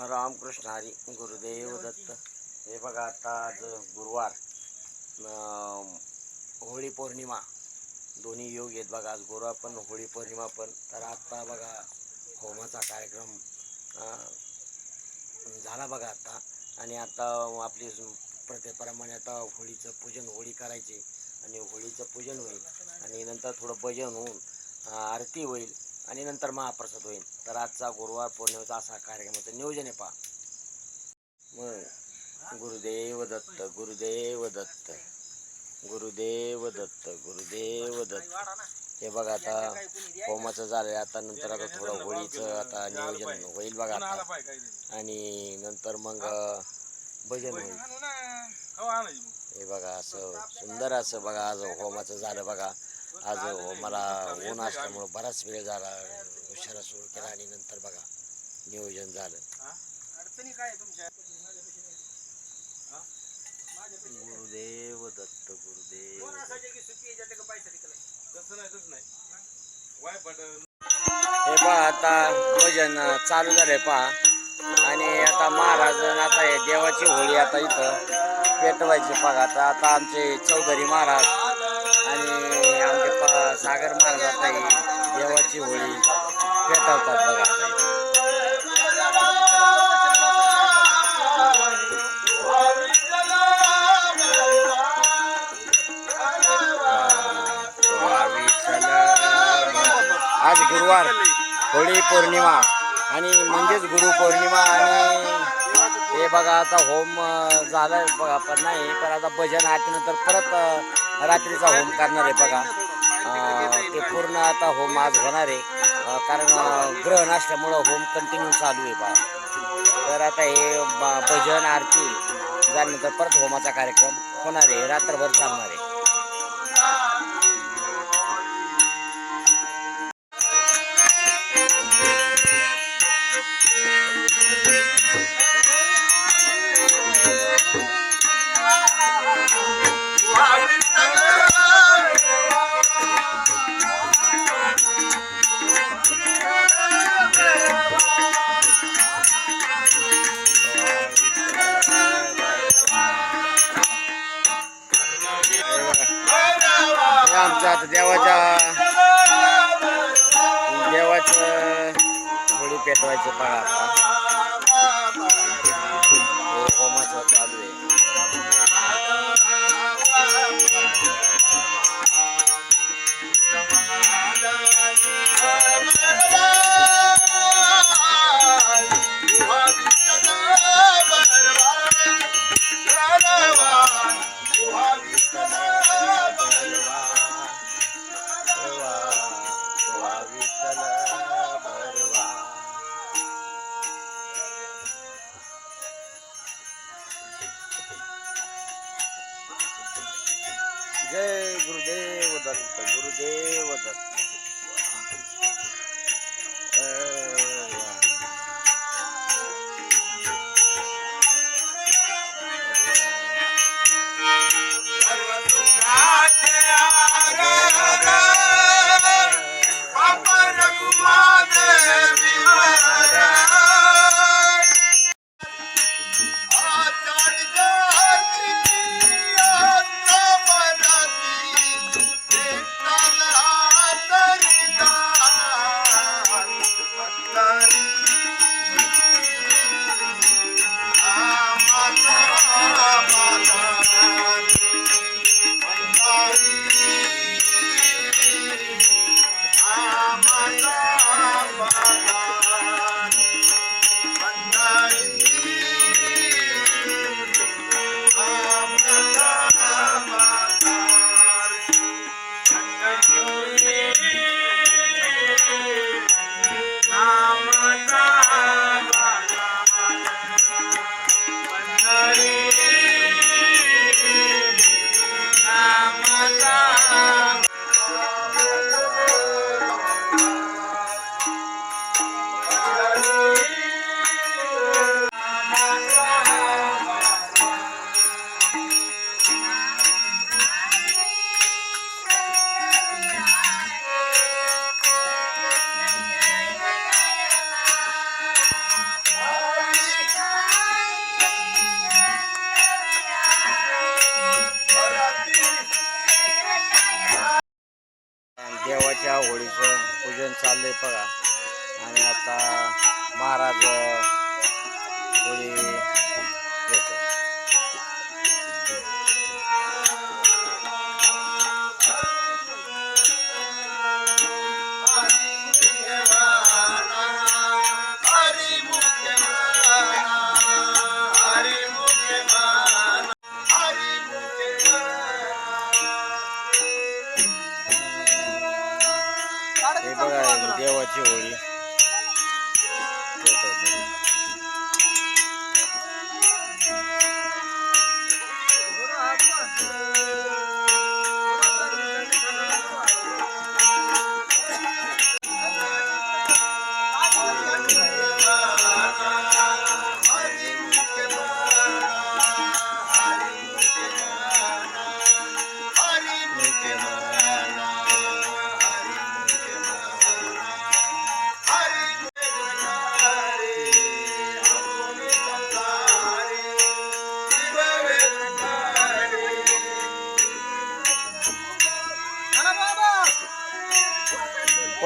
रामकृष्ण हरी गुरुदेव दत्त. हे बघा आता आज गुरुवार. होळी पौर्णिमा. दोन्ही योग आहेत बघा आज गुरुवार पण होळी पौर्णिमा पण. तर आत्ता बघा होमाचा कार्यक्रम झाला बघा आता. आणि आता आपली प्रथेप्रमाणे आता होळीचं पूजन होळी करायची. आणि होळीचं पूजन होईल. आणि नंतर थोडं भजन होऊन आरती होईल. आणि नंतर महाप्रसाद होईल. तर आजचा गुरुवार पौर्णिमेचा असा कार्यक्रमाचं नियोजन आहे पहा. मग गुरुदेव दत्त गुरुदेव दत्त गुरुदेव दत्त गुरुदेव दत्त. हे बघा आता होमाचं झालंय. आता नंतर आता थोडं होळीचं आता नियोजन होईल बघा आता. आणि नंतर मग भजन होईल. हे बघा असं सुंदर असं बघा आज होमाचं झालं बघा. आज होमाला ऊन असल्यामुळं बराच वेळ झाला. उशिरा सुरू केला आणि नंतर बघा नियोजन झालं. गुरुदेव दत्त गुरुदेव. हे पहा आता भजन चालू झालंय पहा. आणि आता महाराज आता हे देवाची होळी आता इथं पेटवायची बघा आता आता आमचे चौधरी महाराज आणि सागर महाराज देवाची होळी पेटवतात बघा. आज गुरुवार होळी पौर्णिमा आणि म्हणजेच गुरु पौर्णिमा आणि हे बघा आता होम झालं बघा पण नाही पण आता भजन आरतीनंतर परत रात्रीचा होम करणार आहे बघा. ते पूर्ण आता हो होम आज होणार आहे. कारण ग्रहण असल्यामुळं होम कंटिन्यू चालू आहे बा. तर आता हे ब- भजन आरती झाल्यानंतर परत होमाचा कार्यक्रम होणार आहे. रात्रभर चालणार आहे. आमचा आता देवाच्या देवाचं होळी पेटवायचं पळा आता. दत्त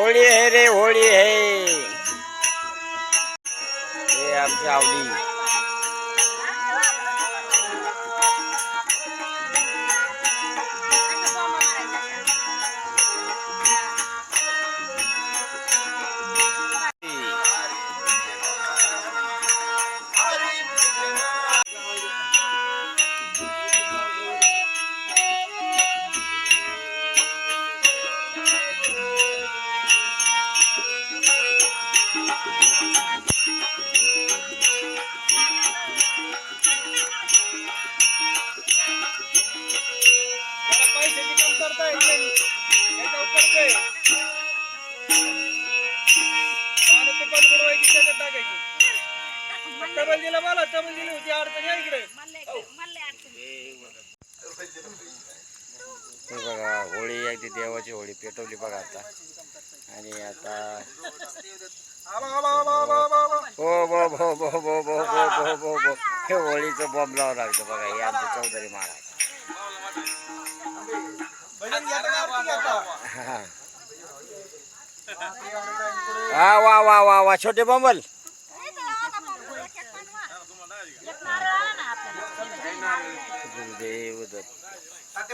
હોળી હે રે હોળી હે. એ આપજે આવડી. मला टबल दिली होती अडचण या इकडे हे बघा होळी अगदी देवाची होळी पेटवली बघा आता आणि आता आबा, आबा, आबा, आबा, आबा, आबा. हो बो बो बो बो बो बो बो बो बो हे होळीचं बॉम्ब लावावं लागतं बघा हे आमचे चौधरी महाराज? हा वा वा वा वा छोटे बंबल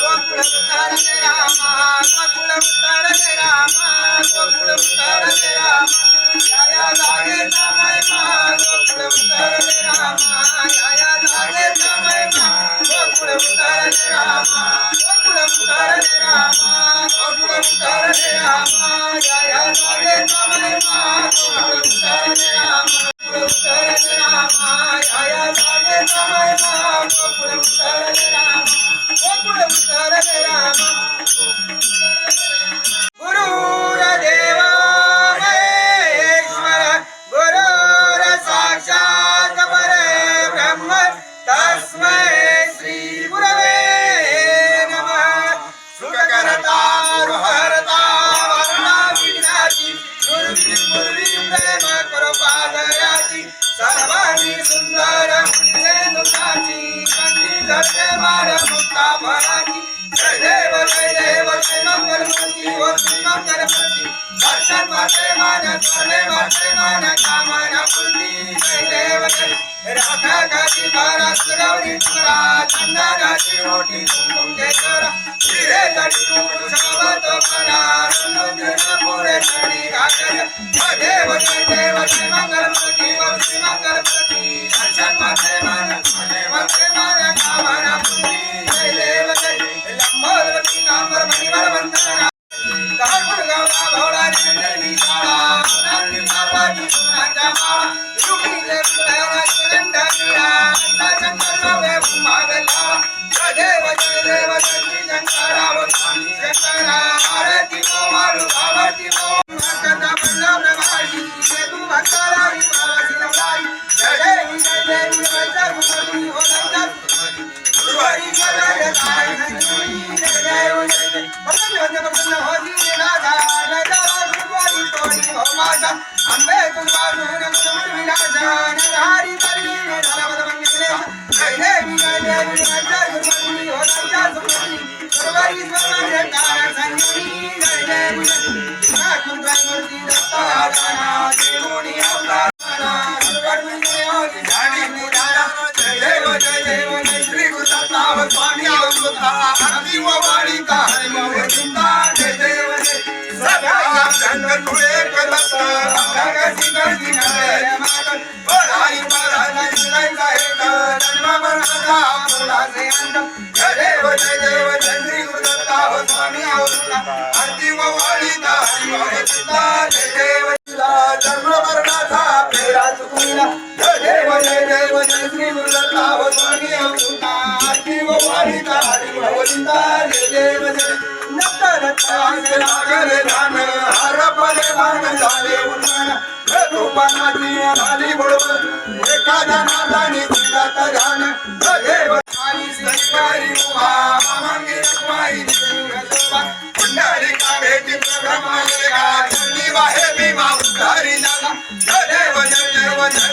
Vamos a cantar कंठी जडते मार मुक्ता फळाची जय देव जय देव जय मंगल मूर्ती व श्री मंगल मूर्ती दर्शन वाटे मान स्वर्णे वाटे मान कामना पूर्ती जय देव जय राधा गाजी बारा सुरवरी तुरा चंदनाची मोठी कुंकुम केसरा शिरे जडी कुंकुम शाबत करा रंगोत्तर पुरे चढी घागर जय देव जय देव जय मंगल मूर्ती व श्री मंगल मूर्ती दर्शन वाटे मान स्वर्णे वाटे मान जन्म मरणाचा फेरा चुकविला जय देव जय देव जय का दिलात देव आई सरकारी उभा. मामांगी रखवाई निसर्गसोबा पुंडारी का भेटी प्रभ्रमालेगा चंदी वाहे भीमा उद्धारी नागा देव जय देव जय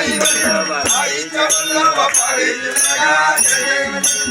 रुक्माई वल्लभ आईच्या वल्लभ पावे जुगगा जय देव जय